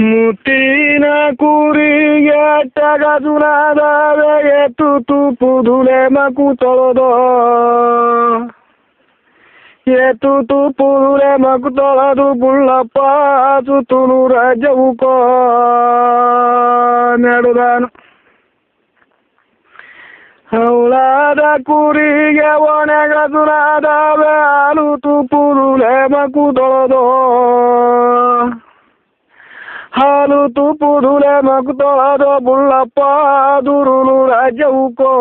ಮುತ್ತಿನ ಕುರಿಗೆ ಟಗದುನಾದವೆ ಎತ್ತು ತುಪುದುಲೆ ಮಕು ತೊಳೆದೋ. ಎತ್ತು ತುಪುದುಲೆ ಮಕು ತೊಳೆದು ಬುಳ್ಳಪ್ಪ ಸುತ್ತುಲು ರಾಜ್ಯವು ಕೋ. ನೆಡುದಾನು. ಹೌಳಾದ ಕುರಿಗೆ ಒಣಗದುನಾದವೆ ಹಾಲು ತುಪುದುಲೆ ಮಕು ತೊಳೆದೋ. ಹಾಲು ತುಪುದುಲೆ ಮಕು ತೊಳೆದೋ ಬುಳ್ಳಪ್ಪ ದುರುಳು ರಾಜ್ಯವು ಕೋ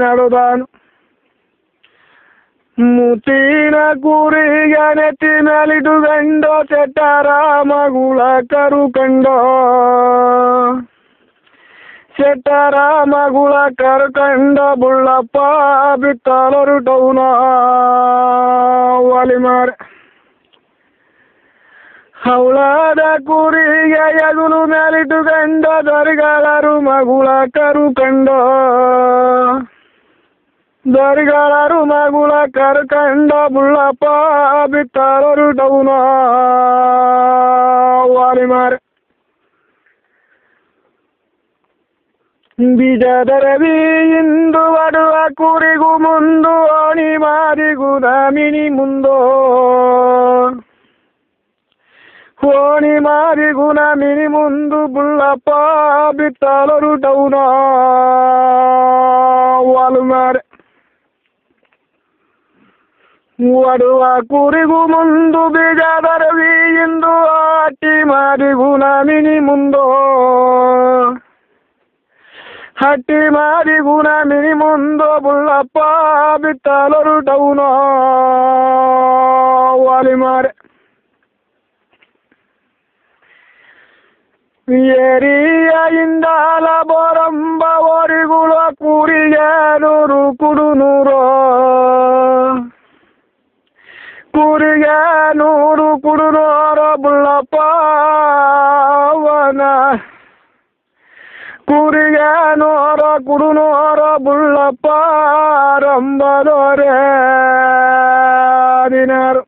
ನೆಡುದಾನು ಮುತ್ತಿನ ಕುರಿಗೆ ನೆತ್ತಿ ಮೇಲಿಟ್ಟು ಗಂಡೋ ಚೆಟ್ಟಾರ ಮಗುಳ ಕರು ಕಂಡೋ ಚೆಟ್ಟಾರ ಮಗುಳ ಕರು ಕಂಡ ಬುಳ್ಳಪ್ಪ ಬಿತ್ತಲರು ಟೌನ ಒಲಿ ಮಾರ ಹೌಳಾದ ಕುರಿಗೆ ಎಗುಲು ಮೇಲಿಟ್ಟು ಕಂಡ ದರಿಗಾಲರು ಮಗುಳ ಕರು ಕಂಡ. ದರಿಗಾಲರು ಮಗುಳ ಕರ್ಕಂಡ ಬುಳ್ಳಪ್ಪ ಬಿತ್ತಾರರು ಡೌನ. ವಾರಿ ಮಾರ ಬೀಜದ ರವಿ ಇಂದು ಅಡುವ ಕುರಿಗೂ ಮುಂದು ಅಣಿ ಮಾರಿಗೂ ದಾಮಿನಿ ಮುಂದೋ. ಓಣಿ ಮಾರಿಗೂ ನಾಮಿನಿ ಮುಂದು ಬುಳ್ಳಪ್ಪ ಬಿತ್ತಲರು ಡೌನ ವಾಲು ಮಾರ ಒಡುವ ಕುರಿಗೂ ಮುಂದು ಬೀಜದ ರವಿ ಇಂದು ಅಟ್ಟಿ ಮಾರಿಗೂ ನಾಮಿನಿ ಮುಂದೋ ಹಟ್ಟಿ ಮಾರಿಗೂ ನಾಮಿನಿ ಮುಂದೋ ಬುಳ್ಳಪ್ಪ ಬಿತ್ತಲರು ಡೌನ ವಾಲಿ ಮಾರೆ ಏರಿಯ ಇಂದಾಲ ಬೋರಂಬ ಓರಿಗುಳ ಕುರಿಗೆ ನೂರು ಕುಡು ನೂರು ಕುರಿಗೆ ನೂರು ಕುಡು ನೂರ ಬುಳ್ಳಪ್ಪ ಅವನ ಕುರಿಗೆ ನೂರ ಕುಡು ನೂರ ಬುಳ್ಳಪ್ಪ ರಂಬದೋರೆ ದಿನಾರು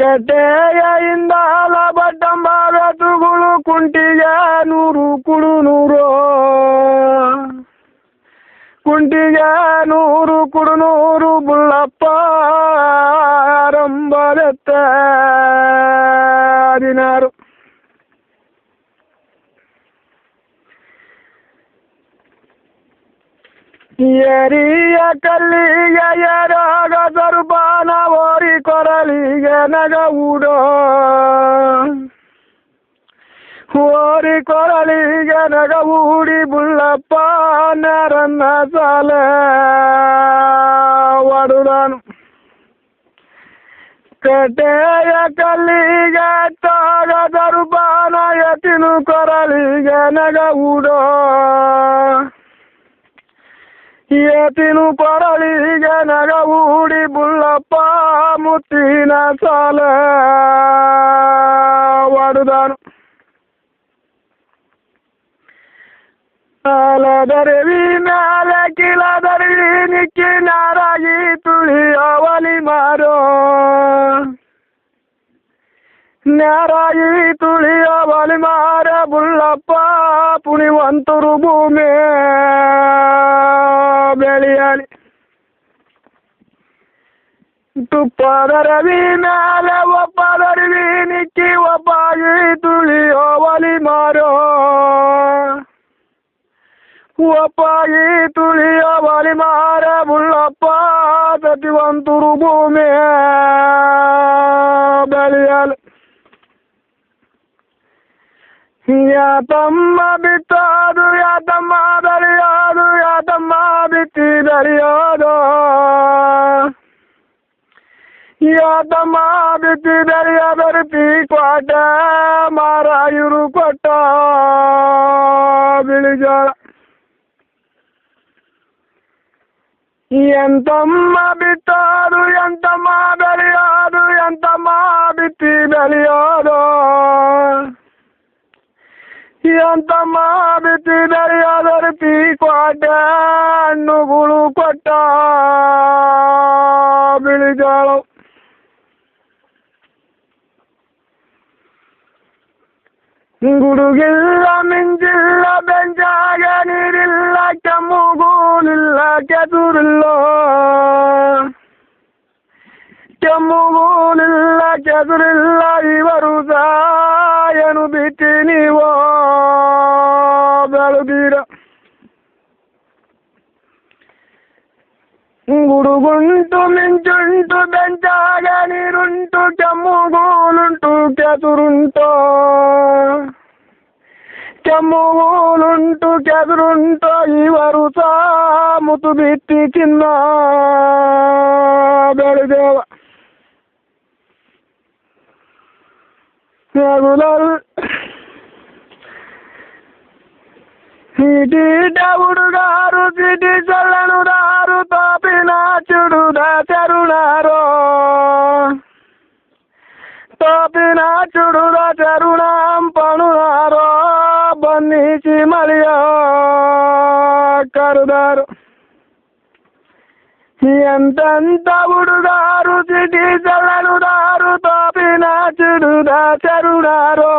ಕಟ್ಟೆಯ ಇಂದಾಲ ಬಡ್ಡಂಬ ಬೆತ್ತುಗಳು ಕುಂಟಿಗೆ ನೂರು ಕುಳು ನೂರು. ಕುಂಟಿಗೆ ನೂರು ಕುಡು ನೂರು ಬುಳ್ಳಪ್ಪ ರಂಬದತ್ತ ದಿನಾರು ಎರಿಯ ಕಲ್ಲಿಗೆ ಎರಾಗ ದರ್ಬಾನ ಓರಿ ಕೊರಲಿಗೆ ನಗ ಉಡೋ ಓರಿ ಕೊರಳಿಗೆ ನಗ ಊಡಿ ಬುಳ್ಳಪ್ಪ, ನರನ್ನ ಸಾಲ. ಒಡುದನು. ಕಟೆಯ ಕಲ್ಲಿಗೆ ತಾಗ ದರ್ಬಾನ ಎತ್ತಿನು ಕೊರಳಿಗೆ ನಗ ಉಡೋ ಏತಿನು ಕೊರಳಿಗೆ ನಗ ಊಡಿ ಬುಳ್ಳಪ್ಪ ಮುತ್ತಿನ ಸಾಲ ಒಡುದನು ಸಾಲದರವಿ ಮ್ಯಾಲೆ ಕಿಲದರವಿ ನಿಕ್ಕಿ ನಾರಾಗಿ ತುಳಿ ಒಲಿ ಮಾರೋ. ನ್ಯಾರಾಗಿ ತುಳಿಯ ಒಲಿ ಮಾರ ಬುಳ್ಳಪ್ಪ ಪುಣಿವಂತರು ಭೂಮಿ ಬೆಳೆಯಲಿ ತುಪ್ಪದ ರವಿ ಮ್ಯಾಲೆ ಒಪ್ಪದ ರವಿ ನಿಕ್ಕಿ ಒಪ್ಪಾಗಿ ತುಳಿಯೋ ಒಲಿ ಮಾರೋ ಒಪ್ಪಾಗಿ ತುಳಿಯೋ ಒಲಿ ಮಾರ ಬುಳ್ಳಪ್ಪ ಸತಿವಂತರು ಭೂಮಿ ಬೆಳೆಯಲು ಯಾತಮ್ಮ ಬಿತ್ತದು ಯಾತಮ್ಮ ಬೆಳೆಯೋದು ಯಾತಮ್ಮ ಬಿತ್ತಿ ಬೆಳೆಯೋದು ಯಾತಮ್ಮ ಬಿತ್ತಿ ಬೆಳೆಯೋದರು ಪೀ ಕೊಟ್ಟ ಮಾರಾಯುರು ಕೊಟ್ಟ ಬಿಳಿಜೋಳ ಎಂತಮ್ಮ ಬಿತ್ತೋದು ಎಂತಮ್ಮ ಬೆಳೆಯೋದು ಎಂತಮ್ಮ ಬಿತ್ತಿ ಬೆಳೆಯೋದು ఎంతమాదిరి అదరిపి కోట నుగులు కొట్ట బిడిగాళం ಗುಡುಗಿಲ್ಲ ಮಿಂಜಿಲ್ಲ ಬೆಂಜಾಗ ನೀರಿಲ್ಲ ಕೆಮ್ಮುಗೂಲಿಲ್ಲ ಕೆದುರಿಲ್ಲ ಕೆಮ್ಮುಗೂಲಿಲ್ಲ ಕೆದುರಿಲ್ಲ ಇವರು ಸಾಯನು ಬಿಟ್ಟಿ ನೀವೋ గుడుగుంటు మించుంటు బెంచాగా నీరుంటు చెమ్ముగోలుంటు కెదురుంటో చెమ్ముగోలుంటు కెదురుంటో ఇవరు ముతు బిత్తి చిన్న బెళదేవ. నీటి చరుణారో తోపిన చుడుద చరుణాం పణునారో బంధించి మలియో కరుదారు. ఎంతంత ఉడుదారు చిటి చలనుదారు తోపిన చుడుద చరుణారో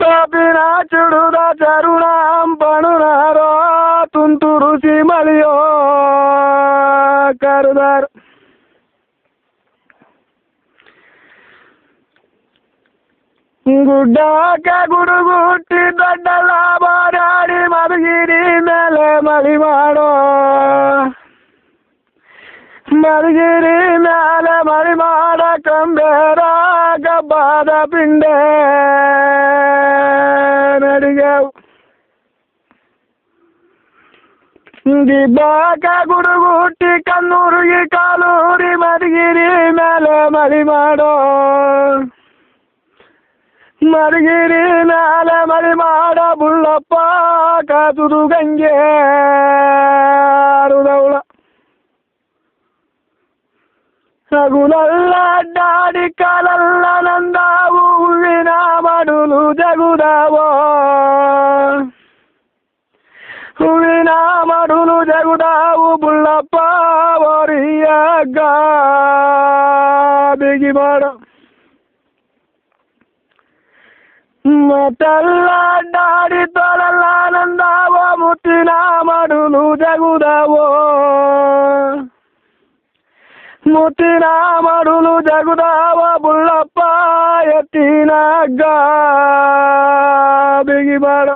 తోపిన చుడుద చరుణాం పణునారో ಪಣುನಾರೋ ತುಂತುರು ಸಿಮಳಿಯೋ ಕರುದಾರು ಗುಡ್ಡಾಕ ಗುಡುಗುಟ್ಟಿ ದೊಡ್ಡ ಲಾಭಾಡಿ ಮಲಗಿರಿ ಮೇಲೆ ಮಳಿ ಮಾಡೋ ಮಲಗಿರಿ ಮೇಲೆ ಮಳಿ ಮಾಡ ಕಂಬೇರ ಗಬ್ಬಾದ ಪಿಂಡೆ ನಡಿಗೆವು ದಿಬ್ಬಾಕ ಗುಡುಗುಟ್ಟಿ ಕಣ್ಣೂರಿಗೆ ಕಾಲೂರಿ ಮಲಗಿರಿ ಮೇಲೆ ಮಳಿ ಮಾಡೋ ಮರಗಿರಿ ಮ್ಯಾಲ ಮರಿ ಮಾಡ ಬುಳ್ಳಪ್ಪ ಕಾತುದು ಗಂಗೆ ಆರುದವಳ ಸಗುಲಲ್ಲ ಅಡ್ಡಾಡಿ ಕಾಲಲ್ಲ ನಂದಾವು ಹೂವಿನ ಮಡುಲು ಜಗುದಾವೋ దేవుడావు బుల్లప్ప ఒరియగ్గ బిగిబడ తల్లాడాడి తొలలానందావో ముట్టిన మడులు జగుదావో. ముట్టిన మడులు జగుదావో బుల్లప్ప ఎత్తినగ్గ బిగిబడ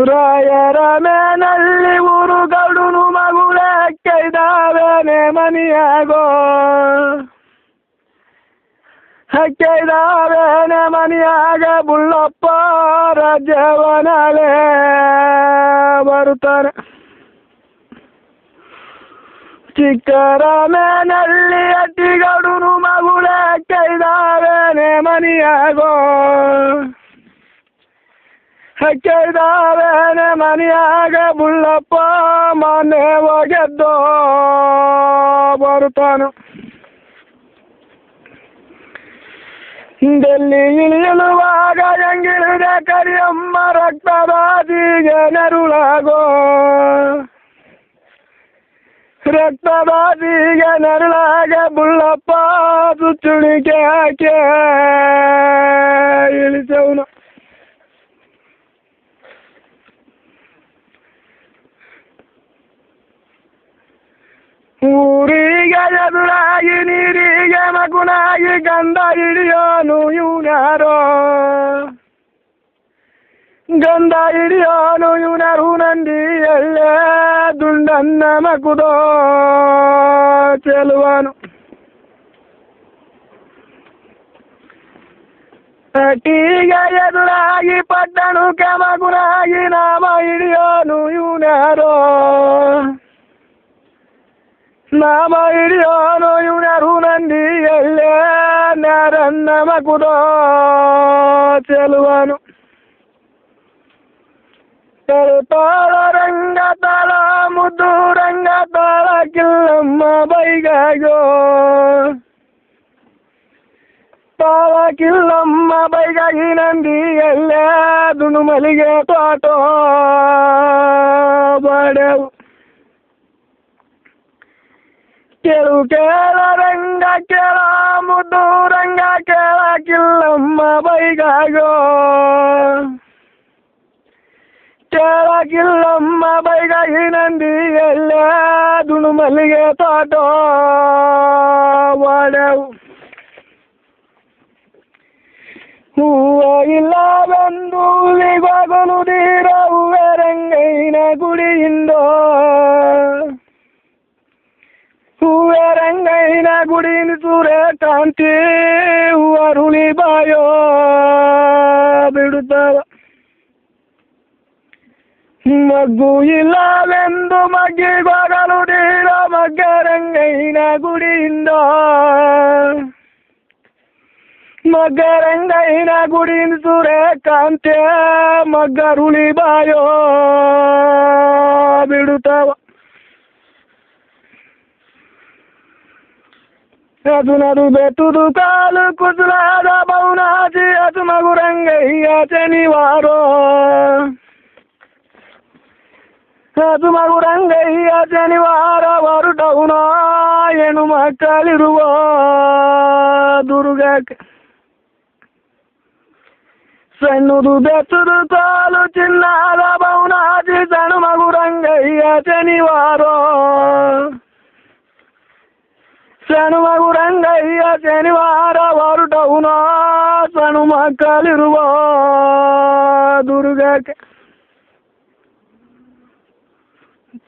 ರಾಯರ ಮೇನಲ್ಲಿ ಗೌಡುನು ಮಗುಳೆ ಕೈದಾವೇನೆ ಮನಿಯಾಗೋ? ಹಕ್ಕೈದಾವೇನೆ ಮನಿಯಾಗ ಬುಳ್ಳಪ್ಪ ರಾಜ್ಯವನಲೇ ಬರುತ್ತಾನೆ. ಚಿಕ್ಕರ ಮೇನಲ್ಲಿ ಅಟ್ಟಿಗಡುನು ಮಗುಳೆ ಹಕ್ಕೈದಾವೇನೆ ಮನಿಯಾಗೋ? ಹಕ್ಕೈದಾವೇನೆ ಮನಿಯಾಗ ಬುಳ್ಳಪ್ಪ ಮನೆ ಒಗೆದ್ದೋ ಬರುತ್ತಾನು. ಡೆಲ್ಲಿ ಇಳಿಯಲುವಾಗ ಹೆಂಗಿಳಿದೆ ಕರಿಯಮ್ಮ ರಕ್ತದಾದಿಗೆ ನೆರುಳಾಗೋ ರಕ್ತದಾದಿಗೆ ನೆರಳಾಗ ಬುಳ್ಳಪ್ಪ ಸುಚ್ಚುಣಿಕೆ ಹಾಕಿ ಇಳಿಸವನು ಊರಿಗೆ ಎದುರಾಗಿ ನೀರಿಗೆ ಮಗುನಾಗಿ ಗಂಧ ಹಿಡಿಯೋನು ಇವನ್ಯಾರೋ ಗಂಧ ಹಿಡಿಯೋನು ಇವನರು ನಂದಿ ಎಲ್ಲೇ ದುಂಡನ್ನ ಮಗುದೋ ಚೆಲುವನು ಅಟಿಗೆ ಎದುರಾಗಿ ಪಟ್ಟಣಕ್ಕೆ ಮಗುನಾಗಿ ನಾಮ ಹಿಡಿಯೋನು ಇವನ್ಯಾರೋ ನಾಮ ಹಿಡಿಯೋನು ಇವನರು ನಂದಿ ಎಲ್ಲೇ ನಾರನ್ನ ಮಗುದೋ ಚೆಲುವನು ತಾಳ ರಂಗ ತಾಳ ಮುದ್ದು ರಂಗ ತಾಳ ಕಿಲ್ಲಮ್ಮ ಬೈಗಾಗೋ ತಾಳ ಕಿಲ್ಲಮ್ಮ ಬೈಗಾಗಿ ನಂದಿ ಎಲ್ಲೇ ದುನು ಮಲಿಗೆ ತೋಟೋ ಬಾಡೆವು ಕೇಳು ಕೇಳ ರಂಗ ಕೇಳ ದೂರಂಗ ಕೇಳಕ್ಕಿಲ್ಲಮ್ಮ ಬೈಗಾಗೋ ಕೇಳಕ್ಕಿಲ್ಲಮ್ಮ ಬೈಗಾಗಿ ನಂದಿ ಎಲ್ಲ ದುಣು ಮಲ್ಲಿಗೆ ತೋಟ ಒಡೆವು ಹೂವ ಇಲ್ಲವೆಂದು ಹೂವಿಗೊಗಲು ನೀರ ಹೂವೆರಂಗೈನ ಗುಡಿಯಿಂದ ಹೂವೆರಂಗೈನ ಗುಡಿ ಸೂರ್ಯ ಕಾಂತಿ ಅರುಳಿ ಬಾಯೋ ಬಿಡುತ್ತಾರ ಮಗ್ಗು ಇಲ್ಲವೆಂದು ಮಗ್ಗಿಗೊಗಲು ನೀರ ಮಗ್ಗರಂಗೈನ ಗುಡಿಯಿಂದ. ಮಗ್ಗರಂಗೈನ ಗುಡಿನ ಸುರೆ ಕಾಂತೆ ಮಗ್ಗರುಳಿ ಬಾಯೋ ಬಿಡುತ್ತಾವ రఘునరు బెతుడు కాలు కుశలాద బౌనాచి అటు మగురంగయ్యాచని వారో అటు మగురంగయ్యాచని వార వారు డౌనా ఎను మక్కలిరువో దుర్గా సన్నురు బెతుడు తాలు చిన్నాల బౌనాచి సను మగురంగయ్యాచని వారో ಸಣ್ಣ ಮಗುರಂಗಯ್ಯ ಶನಿವಾರ ಹೊರಟವನ ಸಣ್ಣ ಮಕ್ಕಳಿರುವ ದುರ್ಗಕ್ಕೆ.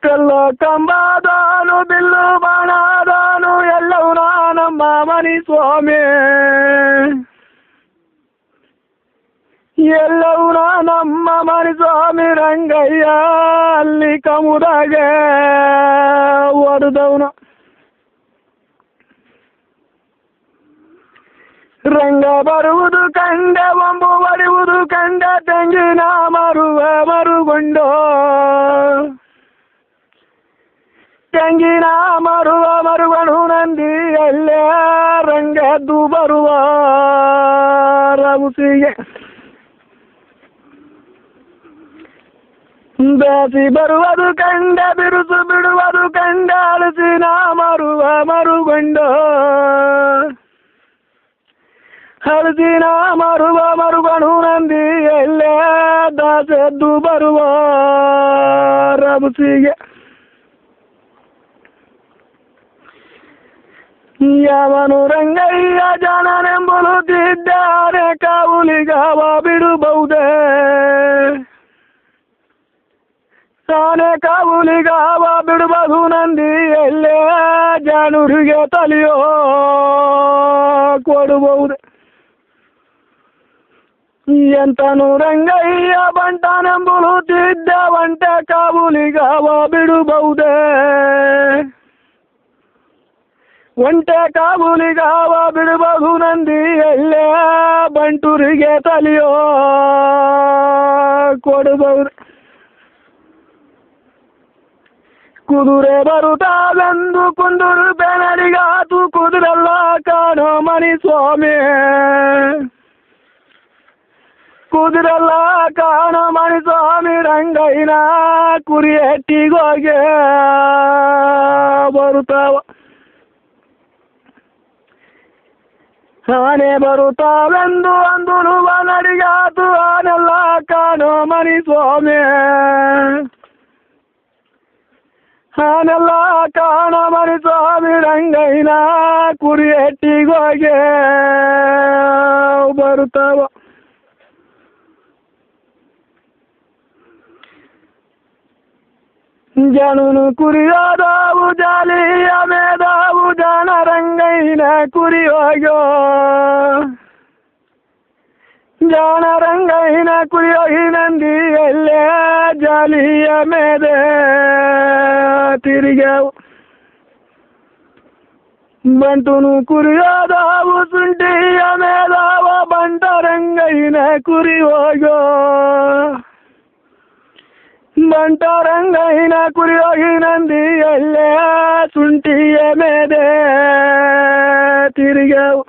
ಕಲ್ಲ ಕಂಬಾದಾನು, ಬಿಲ್ಲು ಬಾಣಾದಾನು, ಎಲ್ಲವೂ ನಮ್ಮ ಮನಿ ಸ್ವಾಮಿ. ಎಲ್ಲವೂ ನಮ್ಮ ಮನಿ ಸ್ವಾಮಿ ರಂಗಯ್ಯ, ಅಲ್ಲಿ ಕಮುದಾಗೆ ಒಡೆದವನು ರಂಗ ಬರುವುದು ಕಂಡ ಒಂಬು ಬರುವುದು ಕಂಡ ತೆಂಗಿನ ಮರುವ ಮರುಗೊಂಡು. ತೆಂಗಿನ ಮರುವ ನಂದಿ ಎಲ್ಲೇ ರಂಗದ್ದು ಬರುವ ರವುಸಿಗೆ. ಬೇಸಿ ಬರುವುದು ಕಂಡ ಬಿರುಸು ಬಿಡುವುದು ಕಂಡ ಅಳಿಸಿನ ಮರುವ ಮರುಗೊಂಡು. ಹಳಸಿನ ಮರುವ ಮರುಗಣು ನಂದಿ ಎಲ್ಲೇ ದಾಸೆದ್ದು ಬರುವ ರಬಸಿಗೆ ಯಾವನು ರಂಗಯ್ಯ ಜನನೆಂಬುತ್ತಿದ್ದಾರೆ ಕಾವುಲಿಗಾವ ಬಿಡಬಹುದೇ ತಾನೆ ಕಾವುಲಿಗಾವ ಬಿಡಬಹುದು ನಂದಿ ಎಲ್ಲೇ ಜನರಿಗೆ ತಲೆಯೋ ಕೊಡಬಹುದು ಎಂತನು ರಂಗಯ್ಯ ಬಂಟನೆಂಬುತ್ತಿದ್ದ ಒಂಟೆ ಕಾವುಲಿಗಾವ ಬಿಡುಬಹುದೇ ಒಂಟೆ ಕಾಬೂಲಿಗಾವ ಬಿಡಬಹುದು ನಂದಿ ಎಲ್ಲೇ ಬಂಟೂರಿಗೆ ತಲಿಯೋ? ಕೊಡಬಹುದು ಕುದುರೆ ಬರುತ್ತಾವೆಂದು ಕುಂದೂರು ಬೆನಡಿಗಾತು ಕುದುರೆಲ್ಲ ಕಾಣೋ ಮನಿ ಸ್ವಾಮಿ ಕುದುರೆಲ್ಲ ಕಾಣ ಮಣಿ ಸ್ವಾಮಿ ರಂಗಯ್ಯನ ಕುರಿ ಹೆಟ್ಟಿಗೋಗೆ ಬರುತ್ತಾವ. ಆನೆ ಬರುತ್ತಾವೆಂದು ಅಂದು ನಡಿಗಾತು ಆನೆಲ್ಲ ಕಾಣೋ ಮಣಿ ಸ್ವಾಮಿ ಆನೆಲ್ಲ ಕಾಣೋ ಮಣಿ ಸ್ವಾಮಿ ರಂಗಯ್ಯನ ಕುರಿ ಹೆಟ್ಟಿಗೋಗೆ ಬರುತ್ತಾವ. ಜನನು ಕುರಿಯೋದಾವು ಜಾಲಿಯ ಮೇದಾವು ಜನ ರಂಗೈನ ಕುರಿಯೋಗ್ಯೋ. ಜಾಣ ರಂಗೈನ ಕುರಿಯೋಗಿ ನಂದಿ ಎಲ್ಲೇ ಜಾಲಿಯ ಮೇದೆ. ತಿರುಗ್ಯಾವು ಬಂಟುನು ಕುರಿಯೋದಾವು ಸುಂಟಿಯ ಮೇದಾವ ಬಂಟ ಕುರಿ ಕುರಿಯೋಗ್ಯೋ. ಬಂಟರಂಗೈನ ಕುರಿಯೋಗಿ ನಂದಿ ಎಲ್ಲೇ ಸುಂಟಿಯ ಮೇದೆ ತಿರುಗ್ಯಾವು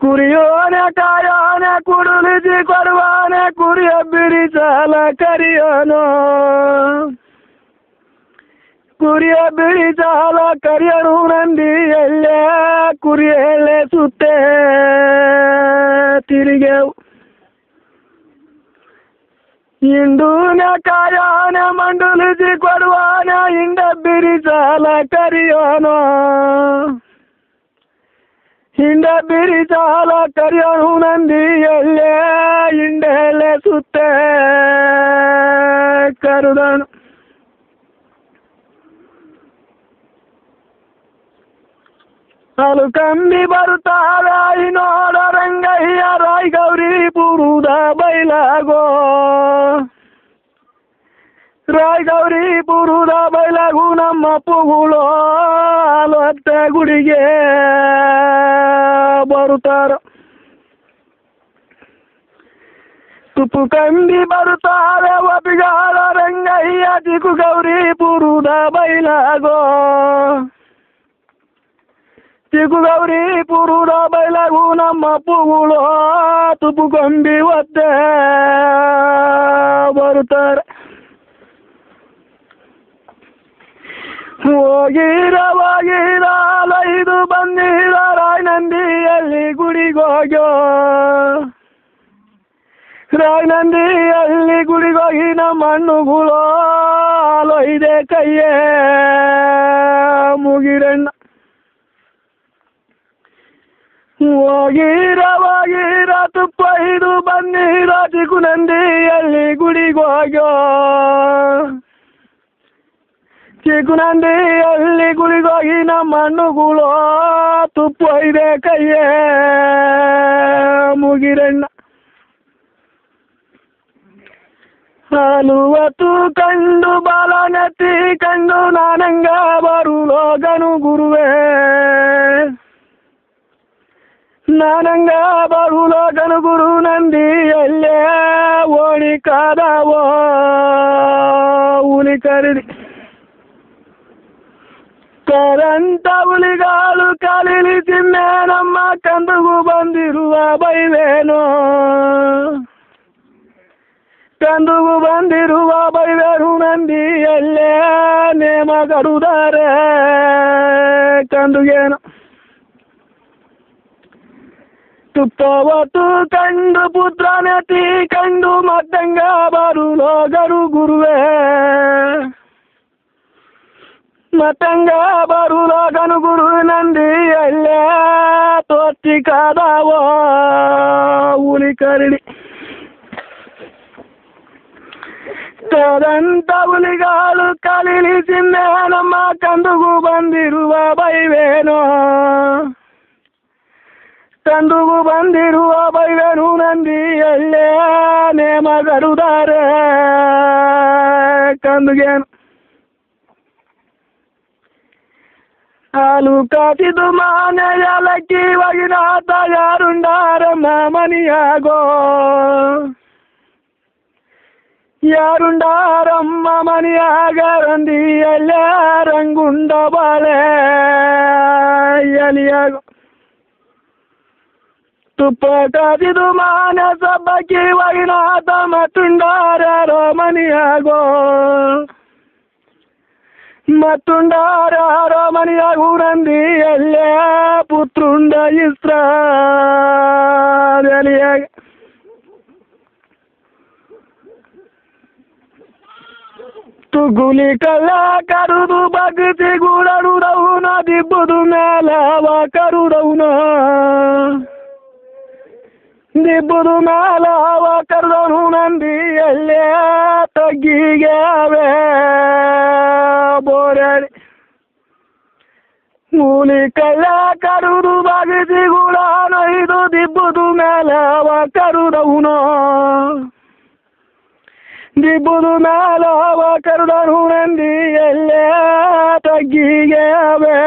ಕುರಿಯೋನೆ ಕಾಯೋನೆ ಕುಡುಲಿಸಿ ಕೊಡುವಾನೆ ಕುರಿಯ ಬಿಡಿಸಲ ಕರಿಯೋನು ಕುರಿಯ ಬಿಳಿ ಜಾಲ ಕರಿಯರು ನಂದಿ ಎಲ್ಲೇ ಕುರಿಯಲ್ಲೇ ಸುತ್ತೆ ತಿರುಗೆವು ಇಂಡೂನ ಕಾಯಾನ ಮಂಡುಲಿಸಿ ಕೊಡುವಾನ ಇಂಡ ಬಿರಿ ಜಾಲ ಕರಿಯೋನು ಹಿಂಡ ಬಿರಿ ಜಾಲ ಕರಿಯೋನು ನಂದಿ ಎಲ್ಲೇ ಸುತ್ತೆ. ಕರುದನು ಅಲು ಕಂಬಿ ಬರುತ್ತಾರಾಯಿ ನೋಡ ರಂಗಯ್ಯ, ರಾಯ್ ಗೌರಿ ಪುರುದ ಬೈಲಾಗೋ. ರಾಯ್ ಗೌರಿ ಪುರುದ ಬೈಲಾಗು ನಮ್ಮ ಪುಗುಳು ಹಾಲೊತ್ತೆ ಗುಡಿಗೆ ಬರುತ್ತಾರ. ತುಪ್ಪು ಕಂಬಿ ಬರುತ್ತಾರೆ ಒಪಿಗಾರ ರಂಗಯ್ಯ ಚಿಕ್ಕು ಗೌರಿ ಪುರುದ ಬೈಲಾಗೋ. ಚಿಕ್ಕು ಗೌರಿ ಪುರುದ ಬೈಲಾಗು ನಮ್ಮ ಪುಗುಳು ತುಪು ಗಂಬಿ ಒತ್ತೆ ಬರುತ್ತಾರೆ. ಹೋಗಿರವಾಗಿರಲೈದು ಬಂದಿರ ರಾಯ್ ಬಂದಿರ, ರಾಯನಂದಿಯಲ್ಲಿ ಗುಡಿಗೋಗ್ಯೋ. ರಾಯನಂದಿಯಲ್ಲಿ ಗುಡಿಗೋಗಿ ನಮ್ಮ ಹಣ್ಣುಗಳು ಇದೆ ಕೈಯೇ ಮುಗಿರಣ್ಣ. ಹೋಗಿರ ಹೋಗಿರ ತುಪ್ಪ ಇದು ಬನ್ನಿರ ಚಿಕ್ಕುನಂದಿಯಲ್ಲಿ ಗುಡಿಗೋಗ್ಯೋ ಚಿಕ್ಕುನಂದಿಯಲ್ಲಿ ಗುಡಿಗೋಗಿ ನಮ್ಮ ಹಣ್ಣುಗಳು ತುಪ್ಪ ಇದೆ ಕೈಯೇ. ಮುಗಿರಣ್ಣ. ಹಾಲುವತ್ತು ಕಂಡು ಬಾಲನತಿ ಕಂಡು ನಾನಂಗ ಬರುಲೋಗನು ಗುರುವೇ. ನಾನಂಗ ಬರುಲೋಗನು ಗುರು ನಂದಿ ಎಲ್ಲೇ ಓಣಿ ಕಾದವೋ. ಹುಲಿ ಕರಿದಿ. ಕರಂತ ಹುಲಿಗಾಲು ಕಾಲಿಲಿ ತಿನ್ನೆ ನಮ್ಮ ಕಂದಗೂ ಬಂದಿರುವ ಬೈವೇನೋ. ಕಂದಗೂ ಬಂದಿರುವ ಬೈವೇರು ನಂದಿಯಲ್ಲೇ ನೇಮ ಕರುದಾರೆ ಕಂದುಗೇನು. ತುಪ್ಪವತ್ತು ಕಂಡು ಪುತ್ರನತಿ ಕಂಡು ಮತ್ತಂಗ ಬರುಲೋಗರು ಗುರುವೇ ಮತ್ತಂಗ ಬರುಲೋಗನು ಗುರು ನಂದಿಯಲ್ಲೇ ತೋರ್ತಿ ಕಾದವೋ ಹುಲಿ ಕರಡಿ ಕರಂತ ಹುಲಿಗಾಲು ಕಲಿಲಿ ಚಿನ್ನೆ ನಮ್ಮ ಕಂದುಗೂ ಬಂದಿರುವ ಬೈವೇನೋ ಕಂದುಗೂ ಬಂದಿರುವ ಬೈರನು ನಂದಿಯಲ್ಲೇ ನೇಮ ಗರುದಾರೆ ಕಂದುಗೇನು ಹಾಲು ಕಾಸಿದು ಮಾನೆಯಲಕ್ಕಿ ಒಗಿನ ಯಾರುಂಡಾರಮ್ಮ ಮನಿಯಾಗೋ? ಯಾರುಂಡಾರಮ್ಮ ಮನಿಯಾಗ ರಂದಿಯಲ್ಲ, ರಂಗುಂಡ ಬಾಳೆ ಎಲಿಯಾಗೋ? ತುಪ್ಪ ಕಾದಿದು ಮಾನಸ ಬಗ್ಗೆ ವೈನಾಥ ಮತ್ತುಂಡಾರ ಮನಿಯಾಗೋ ಮತ್ತುಂಡಾರ ರಮಣಿಯಾಗು ನಂದಿ ಎಲ್ಲ ಪುತ್ರುಂಡ ಇಸ್ರ ಎಲಿಯಾಗ ತುಗುಲಿ ಕಲ್ಲ ಕರುದು ಬಗ್ಸಿ ಗುಡರುದವುನ ದಿಬ್ಬುದು ಮೇಲವ ಕರುದವುನ ದಿಬ್ಬುದು ಮೇಲವ ನಂದಿ ನಂದಿಯಲ್ಲೇ ತಗ್ಗಿಗೆ ಅವೇ? ಬೋರಾಡಿ ಮೂಲಿ ಕಲ್ಲ ಕರುದು ಬಗ್ಸಿ ನೈದು ದಿಬ್ಬುದು ಮೇಲವ ಕರುದವುನೋ. ದಿಬ್ಬುದು ಮೇಲವ ಕರುದನು ನಂದಿಯಲ್ಲೇ ತಗ್ಗಿಗೆ ಅವೇ?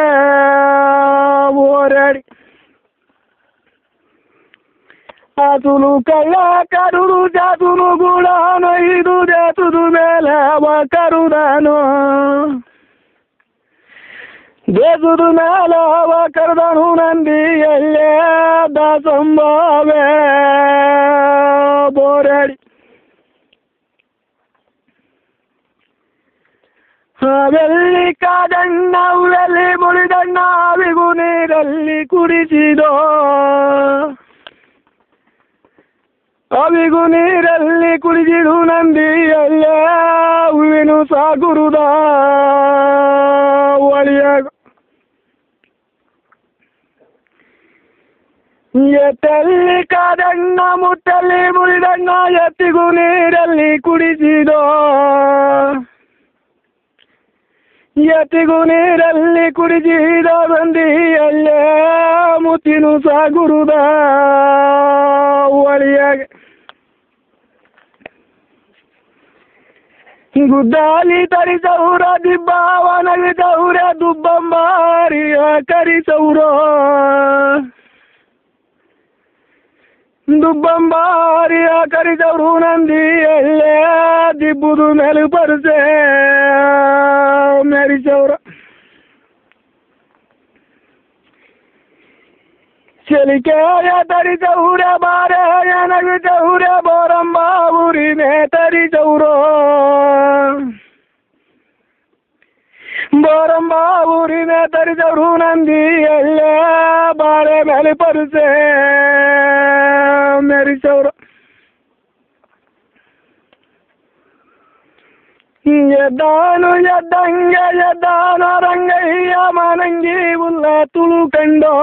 ಆತುಲು ಕಳ್ಳ ಕರುಡು ಜಾತುನು ಗುಡಾನು ಇದು ಜಾತುದು ಮೇಲವ ಕರುದನು. ದೇಸುದು ಮೇಲವ ಕರುದನು ನಂದಿಯಲ್ಲೇ ದಾಸಂಬವೇ. ಬೋರಡಿ ಅವೆಲ್ಲಿ ಕಾದಣ್ಣ ಅವೆಲ್ಲಿ ಮುಳಿದಣ್ಣ ಅವಿಗೂ ನೀರಲ್ಲಿ ಕುಡಿಸಿದೋ. ಅವಿಗೂ ನೀರಲ್ಲಿ ಕುಡಿದಿಡು ನಂದಿ ಅಲ್ಲ ಹೂವಿನೂ ಸಾಗುರುದ, ಒಳಿಯ ಎತ್ತಲ್ಲಿ ಕಾದಣ್ಣ ಮುಟ್ಟಲ್ಲಿ ಮುಳಿದಣ್ಣ ಎತ್ತಿಗೂ ನೀರಲ್ಲಿ ಕುಡಿಸಿದೋ ಎತ್ತಿಗೂ ನೀರಲ್ಲಿ ಕುಡಿಸಿದ ಬಂದಿ ಅಲ್ಲೇ ಮುತ್ತಿನೂ ಸಾಗುರುದ ಒಳಿಯಾಗ ಗುದ್ದಾಲಿ ತರಿಸೌರ ದಿಬ್ಬಾವನಗಿದೌರ ದುಬ್ಬಂಬಾರಿಯ ಕರಿಸೌರ ದುಬ್ಬಂಬಾರಿಯ ಕರಿದವರು ನಂದಿ ಎಲ್ಲೇ ದಿಬ್ಬುದು ಮೇಲೆ ಪರಸೆ ಮೆರಿಸೌರ ಚಲಿಕೆಯ ತರಿಸೌರ ಬಾರೆಯ ನಗಿಸೌರ ಬೋರಂಬ ಊರಿನೇ ತರಿಸೌರ ಬೋರಂಬ ಊರಿನೇ ತರಿಸೌರು ನಂದಿ ಎಲ್ಲೇ ಬಾರೆ ಮೇಲೆ ಪರಸೆ ಮೆರಿಸೌರ ಎದ್ದಾನು ಎದ್ದಂಗೆ ಎದ್ದಾನ ರಂಗಯ್ಯ ಮನಂಗಿ ಉಲ್ಲ ತುಳುಕಂಡೋ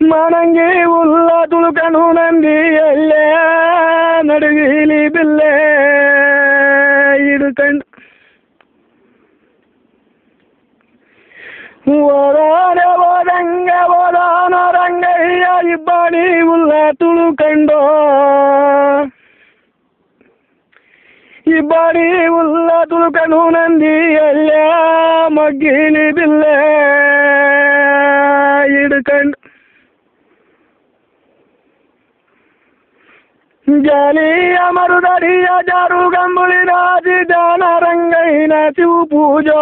ಮನಂಗಿ ಉಲ್ಲ ತುಳುಕಂಡು ನಂದಿ ಎಲ್ಲೇ ನಡುಗಿಲಿ ಬಿಲ್ಲೆ ಹಿಡ್ಕಂಡು ಓದಾನ ಓದಂಗ ಓದಾನ ರಂಗಯ್ಯ ಇಬ್ಬನಿ ಉಲ್ಲ ತುಳುಕಂಡೋ ಇಬ್ಬನಿ ಉಲ್ಲ ತುಳುಕಂಡು ನಂದಿ ಎಲ್ಲೇ ಮಗ್ಗಿಲಿ ಬಿಲ್ಲೆ ಹಿಡ್ಕಂಡು ಜಾಲಿಯ ಮರುದರಿಯ ಜಾರು ಗಂಬುಳಿನ ದಾನ ರಂಗೈನ ಶಿವ ಪೂಜಾ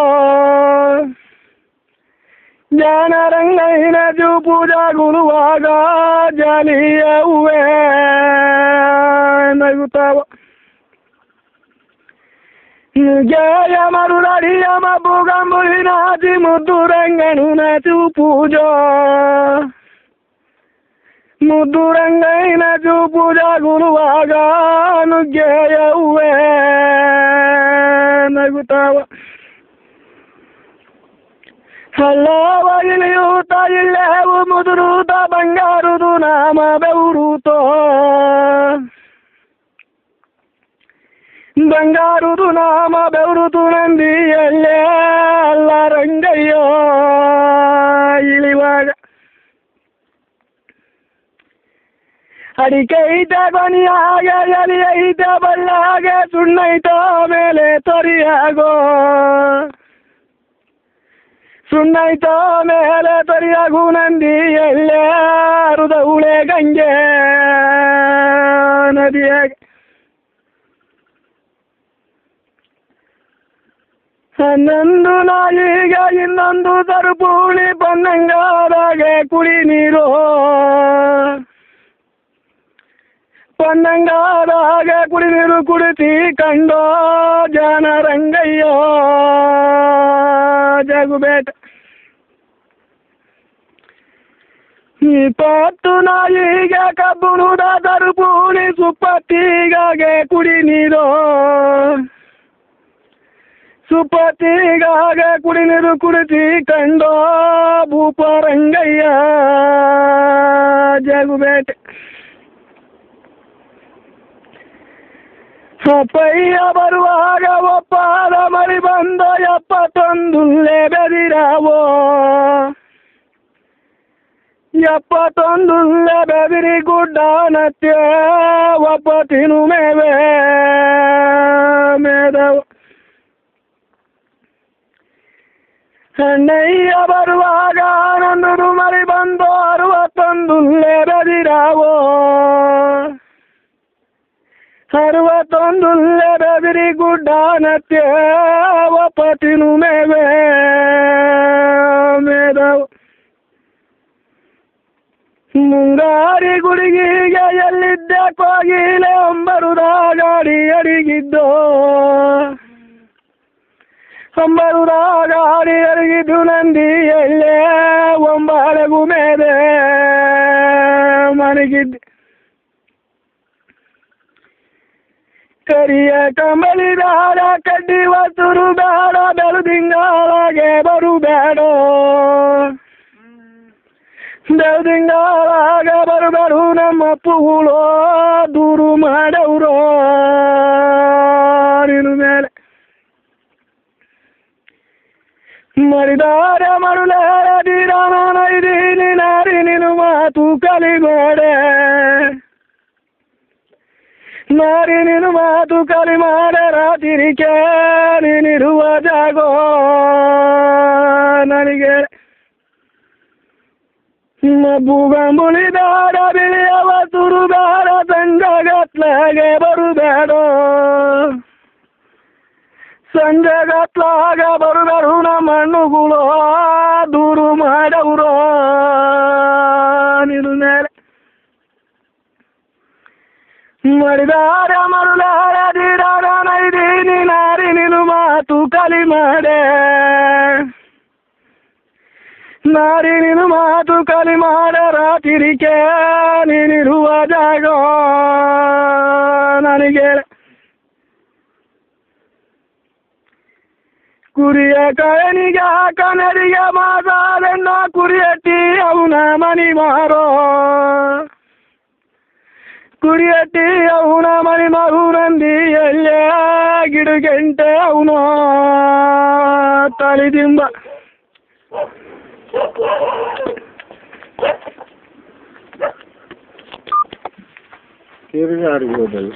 ಜ್ಞಾನ ರಂಗೈನ ಶಿವ ಪೂಜಾ ಗುರುವಾಗ ಜಾಲಿಯ ಹೂವೇ ನಗುತ್ತಾವ ಜಯ ಮರುದರಿಯ ಮಬ್ಬು ಗಂಬುಳಿನ ಮುದ್ದು ರಂಗನು ಶಿವ ಪೂಜಾ ಮುದ್ದು ರಂಗೈನ ಪೂಜ ಗುರುವಾಗ ನುಗ್ಗೆಯ ಹೂವೇ ನಗುತ್ತಾವ ಹಲ್ಲವ ಇಳಿಯೂತ ಇಲ್ಲೇವು ಮುದುರೂತ ಬಂಗಾರುದು ನಾಮ ಬೆವರೂತೋ ಬೆವರುತು ನಂದಿ ಎಲ್ಲೇ ಅಲ್ಲ ರಂಗಯ್ಯೋ. ಇಳಿವಾಗ ಅಡಿಕೈತ ಕೊನಿಯಾಗ ಎಲಿ ಐತ ಬಲ್ಲಾಗ ಸುಣ್ಣೈತ ಮೇಲೆ ತೊರಿಯಾಗೋ. ಸುಣ್ಣೈತ ಮೇಲೆ ತೊರಿಯಾಗು ನಂದಿ ಎಲ್ಲೇ ಉಳೆ ಗಂಗೆ ನದಿಯಾಗ. ಹನ್ನೊಂದು ನಾಯಿಗ ಇನ್ನೊಂದು ತರುಪುಳಿ ಬನ್ನಂಗಾದಾಗೆ ಕುಡಿ ನೀರು ಪನ್ನಂಗಾದಾಗ ಕುಡಿ ನೀರು ಕುಡಿತಿ ಕಂಡೋ ಜನರಂಗಯ್ಯೋ. ಜಗುಬೇಟ ಇಪ್ಪತ್ತು ನಾಯಿಗೆ ಕಬ್ಬುಣುದ ತರುಪುಳಿ ಸುಪ್ಪತ್ತಿಗಾಗೆ ಕುಡಿ ನೀರು ಸುಪ್ಪತ್ತಿಗಾಗ ಕುಡಿ ನೀರು ಕುಡಿತಿ ಕಂಡೋ ಭೂಪ ರಂಗಯ್ಯ ಜಗುಬೇಟೆ ಅಪ್ಪಯ್ಯ ಬರುವಾಗ ಒಪ್ಪಾದ ಮಳಿ ಬಂದ ಎಪ್ಪತ್ತೊಂದುಲ್ಲೇ ಬೆದಿರಾವೋ ಎಪ್ಪತ್ತೊಂದುಲ್ಲೇ ಬೆದಿರಿ ಗುಡ್ಡ ನತ್ಯ ಒಬ್ಬ ತಿನು ಮೇವೆ ಮೇದವ ಅಣ್ಣಯ್ಯ ಬರುವಾಗ ಆನಂದರು ಮರಿ ಬಂದು ಅರುವತ್ತೊಂದು ಬೆದಿರಾವೋ ಅರವತ್ತೊಂದು ಗುಡ್ಡ ನತ್ಯವ ಪತಿನು ಮೇವೆ ಮೇದವ. ಮುಂಗಾರಿ ಗುಡಿಗೀಗೆ ಎಲ್ಲಿದ್ದೆ ಕೋಗಿಲೆ ಅಂಬರುದ ಗಾಡಿ ಅಡಿಗಿದ್ದೋ? ಸಂಬರುದಾಗ ಹರಿ ನಂದಿಯಲ್ಲೇ ಒಂಬಾಳೆಗು ಮೇಲೆ ಮನಗಿದ್ದೆ ಕರಿಯ ಕಂಬಳಿದಾರ ಕಡ್ಡಿ ವಸುರು ಬೇಡ ಬೆಳದಿಂಗಾಳಗೆ ಬರು ಬೇಡ. ಬೆಳದಿಂಗಾಳಾಗ ಬರು ನಮ್ಮ ಪುಗುಳೋ ದೂರು ಮಾಡವ್ರೋ ನಿನ್ನ ಮೇಲೆ ಮರಿದಾರ ಮರುಳಾರ ದಿರಾನ ಇದೀನಿ ನಾರಿ ನೀನು ಮಾತು ಕಲಿಬೇಡೆ ನಾರಿ ನೀನು ಮಾತು ಕಲಿ ಮಾಡ ರಾತ್ರಿ ಕೇಳಿರುವ ಜಾಗೋ. ನನಗೆ ಬುಗಂಬುಳಿದಾರ ಬಿಳಿಯವ ತುರುದಾರ ತಂಗಗತ್ಲಾಗೆ ಬರುಬೇಡ. ಸಂಜಗತ್ಲಾಗ ಬರುಗರು ನಮ್ಮ ಮಣ್ಣುಗಳು ದೂರು ಮಾಡವ್ರೋ ನಿನ್ನ ಮೇಲೆ. ಮರಿದಾರ ಮರುಳಾರ ದಿರಾರ ನೈದೀನಿ ನಾರಿ ನಿನು ಮಾತು ಕಲಿ ಮಾಡೆ. ನಾರಿ ನಿನು ಮಾತು ಕಲಿ ಮಾಡ ರಾತಿರಿಕೆ ನೀನಿರುವ ಜಾಗ ನನಗೆ. ಕುರಿಯ ಕಯನಿಗೆ ಕನರಿಗೆ ಮಾತಾಡಣ್ಣ ಕುರಿಯಟ್ಟಿ ಅವನ ಮನಿ ಮಾರೋ ಕುರಿಯಟ್ಟಿ ಅವನ ಮನಿ ಮರು ನಂದಿ ಎಲ್ಲೇ ಗಿಡಗಂಟೆ ಅವನು ತಲಿದಿಂಬ ತಿರುಗಾಡ್ಬೋದಲ್ಲ